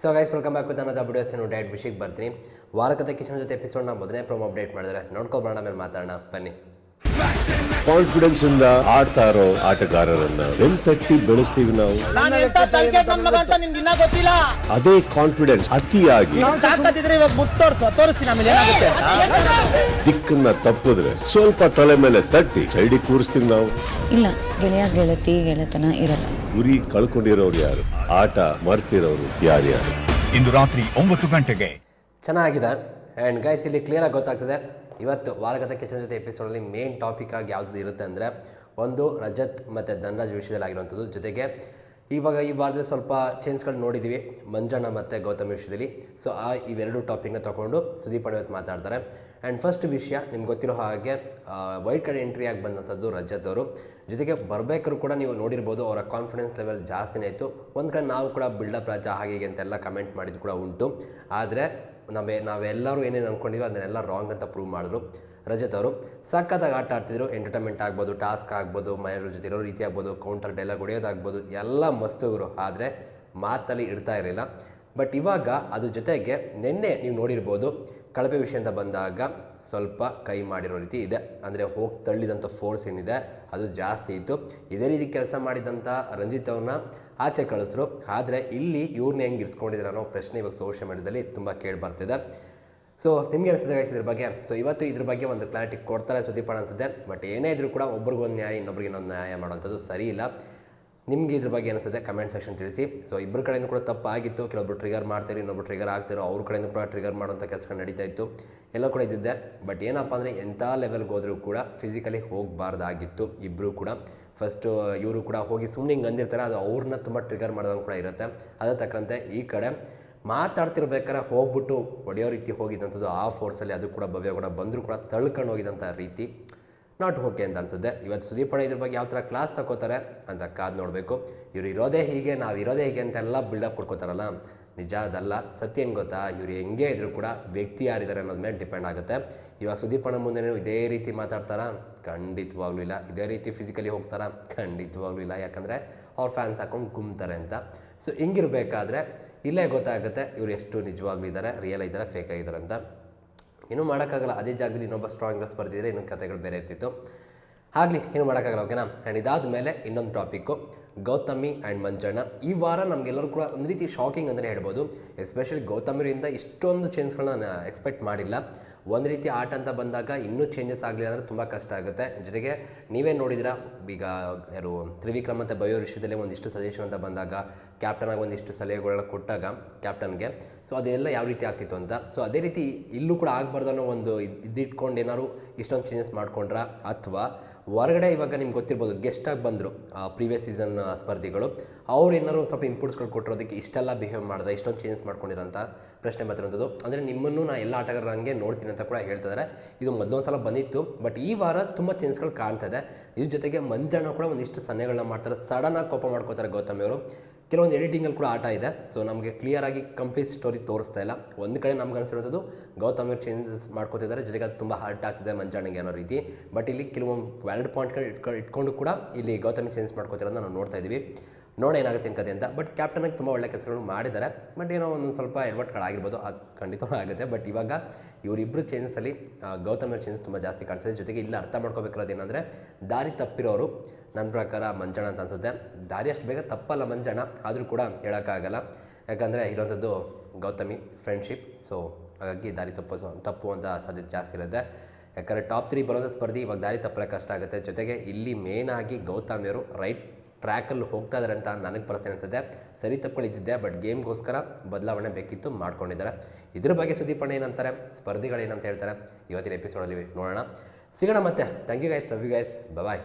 So guys welcome back with ಅನ್ನೋದು updates ನೀವು diet ವಿಷಯಕ್ಕೆ ಬರ್ತೀನಿ. ವಾರಕತೆ ಕಿಶನ್ ಜೊತೆ ಎಪಿಸೋಡ್ನ ಮೊದಲನೇ ಪ್ರೋಮೋ ಅಪ್ಡೇಟ್ ಮಾಡಿದ್ರೆ ನೋಡ್ಕೊಬೋಣ ಮೇಲೆ ಮಾತಾಡೋಣ. ಬನ್ನಿ. ಕಾನ್ಫಿಡೆನ್ಸ್ ಇಂದ ಆಡ್ತಾ ಇರೋ ಆಟಗಾರರನ್ನ ತಟ್ಟಿ ಬೆಳೆಸ್ತೀವಿ ನಾವು? ಅದೇ ಕಾನ್ಫಿಡೆನ್ಸ್ ಅತಿಯಾಗಿ. ದಿಕ್ಕನ್ನ ತಪ್ಪಿದ್ರೆ ಸ್ವಲ್ಪ ತಲೆ ಮೇಲೆ ತಟ್ಟಿ ಸೈಡಿಗೆ ಕೂರಿಸ್ತೀವಿ ನಾವು. ಇಲ್ಲ ಗೆಳೆಯ ಗೆಳತಿ ಗೆಳೆತನ ಇರಲ್ಲ. ಗುರಿ ಕಳ್ಕೊಂಡಿರೋರು ಯಾರು? ಆಟ ಮರ್ತಿರೋರು ಯಾರ್ಯಾರು ಇಂದು ರಾತ್ರಿ ಒಂಬತ್ತು ಗಂಟೆಗೆ. ಚೆನ್ನಾಗಿದೆ. ಆ್ಯಂಡ್ ಗೈಸ್ ಇಲ್ಲಿ ಕ್ಲಿಯರಾಗಿ ಗೊತ್ತಾಗ್ತದೆ. ಇವತ್ತು ವಾರಗತ ಕಿಚನ್ ಜೊತೆ ಎಪಿಸೋಡಲ್ಲಿ ಮೇನ್ ಟಾಪಿಕ್ ಆಗಿ ಯಾವುದು ಇರುತ್ತೆ ಅಂದರೆ ಒಂದು ರಜತ್ ಮತ್ತು ಧನರಾಜ್ ವಿಷಯದಲ್ಲಿ ಆಗಿರುವಂಥದ್ದು. ಜೊತೆಗೆ ಇವಾಗ ಈ ವಾರದಲ್ಲಿ ಸ್ವಲ್ಪ ಚೇಂಜ್ಗಳು ನೋಡಿದ್ದೀವಿ ಮಂಜಣ್ಣ ಮತ್ತು ಗೌತಮ್ ವಿಷಯದಲ್ಲಿ. ಸೊ ಆ ಇವೆರಡು ಟಾಪಿಕ್ನ ತೊಗೊಂಡು ಸುದೀಪ್ ಅಣ್ಣ ಇವತ್ತು ಮಾತಾಡ್ತಾರೆ. ಆ್ಯಂಡ್ ಫಸ್ಟ್ ವಿಷಯ ನಿಮ್ಗೆ ಗೊತ್ತಿರೋ ಹಾಗೆ ವೈಟ್ ಕಾರ್ಡ್ ಎಂಟ್ರಿ ಆಗಿ ಬಂದಂಥದ್ದು ರಜತ್ ಅವರು ಜೊತೆಗೆ ಬರಬೇಕ್ರು ಕೂಡ ನೀವು ನೋಡಿರ್ಬೋದು ಅವರ ಕಾನ್ಫಿಡೆನ್ಸ್ ಲೆವೆಲ್ ಜಾಸ್ತಿನೇ ಇತ್ತು. ಒಂದು ಕಡೆ ನಾವು ಕೂಡ ಬಿಲ್ಡಪ್ ರಾಜ ಹಾಗೆ ಹೀಗೆ ಅಂತೆಲ್ಲ ಕಮೆಂಟ್ ಮಾಡಿದ್ದು ಕೂಡ ಉಂಟು. ಆದರೆ ನಮ್ಮ ನಾವೆಲ್ಲರೂ ಏನೇನು ಅಂದ್ಕೊಂಡಿದ್ವಿ ಅದನ್ನೆಲ್ಲ ರಾಂಗ್ ಅಂತ ಪ್ರೂವ್ ಮಾಡಿದ್ರು ರಜತ್ ಅವರು ಸಖತ್ತಾಗಿ ಆಟ ಆಡ್ತಿದ್ರು. ಎಂಟರ್ಟೈನ್ಮೆಂಟ್ ಆಗ್ಬೋದು ಟಾಸ್ಕ್ ಆಗ್ಬೋದು, ಮನೆಯವ್ರ ಜೊತೆ ಇರೋ ರೀತಿ ಆಗ್ಬೋದು ಕೌಂಟರ್ ಡೈಲಾಗ್ ಹೊಡೆಯೋದಾಗ್ಬೋದು ಎಲ್ಲ ಮಸ್ತುಗಳು ಆದರೆ ಮಾತಲ್ಲಿ ಇಡ್ತಾ ಇರಲಿಲ್ಲ. ಬಟ್ ಇವಾಗ ಅದ್ರ ಜೊತೆಗೆ ನಿನ್ನೆ ನೀವು ನೋಡಿರ್ಬೋದು ಕಳಪೆ ವಿಷಯ ಅಂತ ಬಂದಾಗ ಸ್ವಲ್ಪ ಕೈ ಮಾಡಿರೋ ರೀತಿ ಇದೆ. ಅಂದರೆ ಹೋಗಿ ತಳ್ಳಿದಂಥ ಫೋರ್ಸ್ ಏನಿದೆ, ಅದು ಜಾಸ್ತಿ ಇತ್ತು. ಇದೇ ರೀತಿ ಕೆಲಸ ಮಾಡಿದಂಥ ರಂಜಿತ್ ಅವ್ರನ್ನ ಆಚೆ ಕಳಿಸ್ರು. ಆದರೆ ಇಲ್ಲಿ ಇವ್ರನ್ನ ಹೆಂಗೆ ಇರಿಸ್ಕೊಂಡಿದ್ರು ಅನ್ನೋ ಪ್ರಶ್ನೆ ಇವಾಗ ಸೋಷಿಯಲ್ ಮೀಡಿಯಾದಲ್ಲಿ ತುಂಬ ಕೇಳಿ ಬರ್ತಿದೆ. ಸೊ ನಿಮಗೆ ಅನಿಸಿದ guys ಇದ್ರ ಬಗ್ಗೆ? ಸೊ ಇವತ್ತು ಇದ್ರ ಬಗ್ಗೆ ಒಂದು ಕ್ಲಾರಿಟಿ ಕೊಡ್ತಾರೆ ಸುದೀಪ್ ಅನಿಸುತ್ತೆ. ಬಟ್ ಏನೇ ಇದ್ರೂ ಕೂಡ ಒಬ್ರಿಗೊಂದು ನ್ಯಾಯ, ಇನ್ನೊಬ್ರಿಗೆ ಇನ್ನೊಂದು ನ್ಯಾಯ ಮಾಡೋವಂಥದ್ದು ಸರಿ ಇಲ್ಲ. ನಿಮಗೆ ಇದ್ರ ಬಗ್ಗೆ ಅನಿಸುತ್ತೆ ಕಮೆಂಟ್ ಸೆಕ್ಷನ್ ತಿಳಿಸಿ. ಸೊ ಇಬ್ಬರ ಕಡೆಯಿಂದ ಕೂಡ ತಪ್ಪಾಗಿತ್ತು. ಕೆಲವೊಬ್ಬರು ಟ್ರಿಗರ್ ಮಾಡ್ತಾರೆ, ಇನ್ನೊಬ್ರು ಟ್ರಿಗರ್ ಆಗ್ತಿರೋ, ಅವ್ರ ಕಡೆಯಿಂದ ಕೂಡ ಟ್ರಿಗರ್ ಮಾಡುವಂಥ ಕೆಲಸಗಳು ನಡೀತಾ ಇತ್ತು. ಎಲ್ಲ ಕೂಡ ಇದ್ದಿದ್ದೆ. ಬಟ್ ಏನಪ್ಪ ಅಂದರೆ ಎಂಥ ಲೆವೆಲ್ಗೆ ಹೋದರೂ ಕೂಡ ಫಿಸಿಕಲಿ ಹೋಗಬಾರ್ದಾಗಿತ್ತು ಇಬ್ಬರು ಕೂಡ. ಫಸ್ಟು ಇವರು ಕೂಡ ಹೋಗಿ ಸುಮ್ಮನೆ ಹಿಂಗೆ ಅಂದಿರ್ತಾರೆ. ಅದು ಅವ್ರನ್ನ ತುಂಬ ಟ್ರಿಗರ್ ಮಾಡೋದಂಗೆ ಕೂಡ ಇರುತ್ತೆ. ಅದೇ ತಕ್ಕಂತೆ ಈ ಕಡೆ ಮಾತಾಡ್ತಿರ್ಬೇಕಾದ್ರೆ ಹೋಗ್ಬಿಟ್ಟು ಹೊಡೆಯೋ ರೀತಿ ಹೋಗಿದ್ದಂಥದ್ದು ಆ ಫೋರ್ಸಲ್ಲಿ ಅದು ಕೂಡ ಭವ್ಯ ಕೂಡ ಬಂದರೂ ಕೂಡ ತಳ್ಕೊಂಡು ಹೋಗಿದ್ದಂಥ ರೀತಿ. ನಾಟ್ ಓಕೆ ಅಂತ ಅನ್ಸುತ್ತೆ. ಇವತ್ತು ಸುದೀಪ್ ಅಣ್ಣ ಇದ್ರ ಬಗ್ಗೆ ಯಾವ ಥರ ಕ್ಲಾಸ್ ತಗೋತಾರೆ ಅಂತ ಕಾದು ನೋಡಬೇಕು. ಇವ್ರು ಇರೋದೇ ಹೀಗೆ, ನಾವು ಇರೋದೇ ಹೀಗೆ ಅಂತೆಲ್ಲ ಬಿಲ್ಡಪ್ ಕೊಡ್ಕೋತಾರಲ್ಲ. ನಿಜ ಅದಲ್ಲ, ಸತ್ಯ ಏನು ಗೊತ್ತಾ? ಇವ್ರು ಹೆಂಗೆ ಇದ್ರು ಕೂಡ ವ್ಯಕ್ತಿ ಯಾರಿದ್ದಾರೆ ಅನ್ನೋದ ಮೇಲೆ ಡಿಪೆಂಡ್ ಆಗುತ್ತೆ. ಇವಾಗ ಸುದೀಪ್ ಅಣ್ಣ ಮುಂದೆ ಇದೇ ರೀತಿ ಮಾತಾಡ್ತಾರಾ? ಖಂಡಿತವಾಗ್ಲೂ ಇಲ್ಲ. ಇದೇ ರೀತಿ ಫಿಸಿಕಲಿ ಹೋಗ್ತಾರಾ? ಖಂಡಿತವಾಗ್ಲೂ ಇಲ್ಲ. ಯಾಕಂದರೆ ಅವ್ರ ಫ್ಯಾನ್ಸ್ ಹಾಕೊಂಡು ಗುಮ್ತಾರೆ ಅಂತ. ಸೊ ಹಿಂಗಿರಬೇಕಾದ್ರೆ ಇಲ್ಲೇ ಗೊತ್ತಾಗುತ್ತೆ ಇವರು ಎಷ್ಟು ನಿಜವಾಗ್ಲೂ ಇದ್ದಾರೆ ರಿಯಲ್ ಇದ್ದಾರೆ ಫೇಕ್ ಆಗಿದ್ದಾರೆ ಅಂತ. ಏನೂ ಮಾಡೋಕ್ಕಾಗಲ್ಲ. ಅದೇ ಜಾಗದಲ್ಲಿ ಇನ್ನೊಬ್ಬ ಸ್ಟ್ರಾಂಗ್ನೆಸ್ ಬರ್ದಿದ್ರೆ ಇನ್ನೊಂದು ಕಥೆಗಳು ಬೇರೆ ಇರ್ತಿತ್ತು. ಆಗಲಿ ಏನು ಮಾಡೋಕ್ಕಾಗಲ್ಲ ಓಕೆನಾ ಆ್ಯಂಡ್ ಇದಾದ ಮೇಲೆ ಇನ್ನೊಂದು ಟಾಪಿಕ್ಕು ಗೌತಮಿ ಆ್ಯಂಡ್ ಮಂಜಣ್ಣ. ಈ ವಾರ ನಮಗೆಲ್ಲರೂ ಕೂಡ ಒಂದು ರೀತಿ ಶಾಕಿಂಗ್ ಅಂತಲೇ ಹೇಳ್ಬೋದು. ಎಸ್ಪೆಷಲಿ ಗೌತಮಿರಿಂದ ಇಷ್ಟೊಂದು ಚೇಂಜ್ಗಳನ್ನ ಎಕ್ಸ್ಪೆಕ್ಟ್ ಮಾಡಿಲ್ಲ. ಒಂದು ರೀತಿ ಆಟ ಅಂತ ಬಂದಾಗ ಇನ್ನೂ ಚೇಂಜಸ್ ಆಗಲಿಲ್ಲ ಅಂದರೆ ತುಂಬ ಕಷ್ಟ ಆಗುತ್ತೆ. ಜೊತೆಗೆ ನೀವೇ ನೋಡಿದಿರ ಈಗ ಯಾರು ತ್ರಿವಿಕ್ರಮ್ ಮತ್ತು ಬಯೋ ವಿಷಯದಲ್ಲಿ ಒಂದಿಷ್ಟು ಸಜೆಷನ್ ಅಂತ ಬಂದಾಗ ಕ್ಯಾಪ್ಟನಾಗಿ ಒಂದಿಷ್ಟು ಸಲಹೆಗಳನ್ನ ಕೊಟ್ಟಾಗ ಕ್ಯಾಪ್ಟನ್ಗೆ ಸೊ ಅದೆಲ್ಲ ಯಾವ ರೀತಿ ಆಗ್ತಿತ್ತು ಅಂತ. ಸೊ ಅದೇ ರೀತಿ ಇಲ್ಲೂ ಕೂಡ ಆಗಬಾರ್ದು ಅನ್ನೋ ಒಂದು ಇದು ಇದ್ದಿಟ್ಕೊಂಡು ಏನಾದ್ರು ಇಷ್ಟೊಂದು ಚೇಂಜಸ್ ಮಾಡ್ಕೊಂಡ್ರ ಅಥವಾ ಹೊರಗಡೆ ಇವಾಗ ನಿಮ್ಗೆ ಗೊತ್ತಿರ್ಬೋದು ಗೆಸ್ಟಾಗಿ ಬಂದರು ಪ್ರೀವಿಯಸ್ ಸೀಸನ್ ಸ್ಪರ್ಧಿಗಳು. ಅವ್ರು ಏನಾದ್ರು ಸ್ವಲ್ಪ ಇಂಪುಟ್ಸ್ಗಳು ಕೊಟ್ಟಿರೋದಕ್ಕೆ ಇಷ್ಟೆಲ್ಲ ಬಿಹೇವ್ ಮಾಡಿದ್ರೆ, ಇಷ್ಟೊಂದು ಚೇಂಜ್ ಮಾಡ್ಕೊಂಡಿರೋಂಥ ಪ್ರಶ್ನೆ ಬರ್ತಿರೋಂಥದ್ದು ಅಂದರೆ ನಿಮ್ಮನ್ನು ನಾ ಎಲ್ಲ ಆಟಗಾರರ ಹಂಗೆ ನೋಡ್ತೀನಿ ಅಂತ ಕೂಡ ಹೇಳ್ತಿದ್ದಾರೆ ಇದು ಮೊದಲೊಂದು ಸಲ ಬಂದಿತ್ತು ಬಟ್ ಈ ವಾರ ತುಂಬ ಚೇಂಜ್ಗಳು ಕಾಣ್ತಾ ಇದೆ. ಇದ್ರ ಜೊತೆಗೆ ಮಂಜಣ್ಣ ಕೂಡ ಒಂದಿಷ್ಟು ಸನ್ನೆಗಳನ್ನ ಮಾಡ್ತಾರೆ. ಸಡನ್ನಾಗಿ ಕೋಪ ಮಾಡ್ಕೋತಾರೆ ಗೌತಮಿ ಅವರು ಕೆಲವೊಂದು ಎಡಿಟಿಂಗಲ್ಲಿ ಕೂಡ ಆಟ ಇದೆ. ಸೊ ನಮಗೆ ಕ್ಲಿಯರಾಗಿ ಕಂಪ್ಲೀಟ್ ಸ್ಟೋರಿ ತೋರಿಸ್ತಾ ಇಲ್ಲ. ಒಂದು ಕಡೆ ನಮ್ಗೆ ಅನಿಸಿರೋದು ಗೌತಮ್ ಚೇಂಜಸ್ ಮಾಡ್ಕೋತಿದ್ದಾರೆ. ಜೊತೆಗೆ ಅದು ತುಂಬ ಹರ್ಟ್ ಆಗ್ತಿದೆ ಮಂಜಾಣಿಗೆ ಅನ್ನೋ ರೀತಿ. ಬಟ್ ಇಲ್ಲಿ ಕೆಲವೊಂದು ವ್ಯಾಲಿಡ್ ಪಾಯಿಂಟ್ಗಳು ಇಟ್ಕೊಂಡು ಇಟ್ಕೊಂಡು ಕೂಡ ಇಲ್ಲಿ ಗೌತಮ್ ಚೇಂಜ್ ಮಾಡ್ಕೋತಿರೋದನ್ನ ನಾವು ನೋಡ್ತಾ ಇದ್ದೀವಿ ನೋಡ ಏನಾಗುತ್ತೆ ಕತೆ ಅಂತ. ಬಟ್ ಕ್ಯಾಪ್ಟನಾಗಿ ತುಂಬ ಒಳ್ಳೆ ಕೆಲಸಗಳು ಮಾಡಿದ್ದಾರೆ. ಬಟ್ ಏನೋ ಒಂದೊಂದು ಸ್ವಲ್ಪ ಎಡವಟ್ಗಳಾಗಿರ್ಬೋದು ಅದು ಖಂಡಿತ ಆಗುತ್ತೆ. ಬಟ್ ಇವಾಗ ಇವರಿಬ್ಬರು ಚೇಂಜಸಲ್ಲಿ ಗೌತಮ್ ಚೇಂಜ್ ಚೇಂಜಸ್ ತುಂಬ ಜಾಸ್ತಿ ಕಾಣಿಸ್ತದೆ ಜೊತೆಗೆ ಇಲ್ಲಿ ಅರ್ಥ ಮಾಡ್ಕೋಬೇಕಿರೋದು ಏನಂದರೆ, ದಾರಿ ತಪ್ಪಿರೋರು ನನ್ನ ಪ್ರಕಾರ ಮಂಜಣ್ಣ ಅಂತ ಅನ್ಸುತ್ತೆ. ದಾರಿ ಅಷ್ಟು ಬೇಗ ತಪ್ಪಲ್ಲ ಮಂಜಣ್ಣ, ಆದರೂ ಕೂಡ ಹೇಳೋಕ್ಕಾಗಲ್ಲ. ಯಾಕಂದರೆ ಇರೋಂಥದ್ದು ಗೌತಮಿ ಫ್ರೆಂಡ್ಶಿಪ್ ಸೊ ಹಾಗಾಗಿ ದಾರಿ ತಪ್ಪು ತಪ್ಪು ಅಂತ ಸಾಧ್ಯತೆ ಜಾಸ್ತಿ ಇರುತ್ತೆ. ಯಾಕಂದರೆ ಟಾಪ್ ತ್ರೀ ಬರೋಂಥ ಸ್ಪರ್ಧಿ ಇವಾಗ ದಾರಿ ತಪ್ಪಲ ಕಷ್ಟ ಆಗುತ್ತೆ. ಜೊತೆಗೆ ಇಲ್ಲಿ ಮೇನಾಗಿ ಗೌತಮಿಯರು ರೈಟ್ ಟ್ರ್ಯಾಕಲ್ಲಿ ಹೋಗ್ತಾ ಇದ್ದಾರೆ ಅಂತ ನನಗೆ ಪರ್ಸನ್ ಅನಿಸುತ್ತೆ. ಸರಿ ತಪ್ಪುಗಳಿದ್ದಿದ್ದೆ ಬಟ್ ಗೇಮ್ಗೋಸ್ಕರ ಬದಲಾವಣೆ ಬೇಕಿತ್ತು ಮಾಡ್ಕೊಂಡಿದ್ದಾರೆ. ಇದ್ರ ಬಗ್ಗೆ ಸುದೀಪ್ ಅಣ್ಣ ಏನಂತಾರೆ? ಸ್ಪರ್ಧಿಗಳೇನಂತ ಹೇಳ್ತಾರೆ? ಇವತ್ತಿನ ಎಪಿಸೋಡಲ್ಲಿ ನೋಡೋಣ. ಸಿಗೋಣ ಮತ್ತೆ. Thank you guys love you guys bye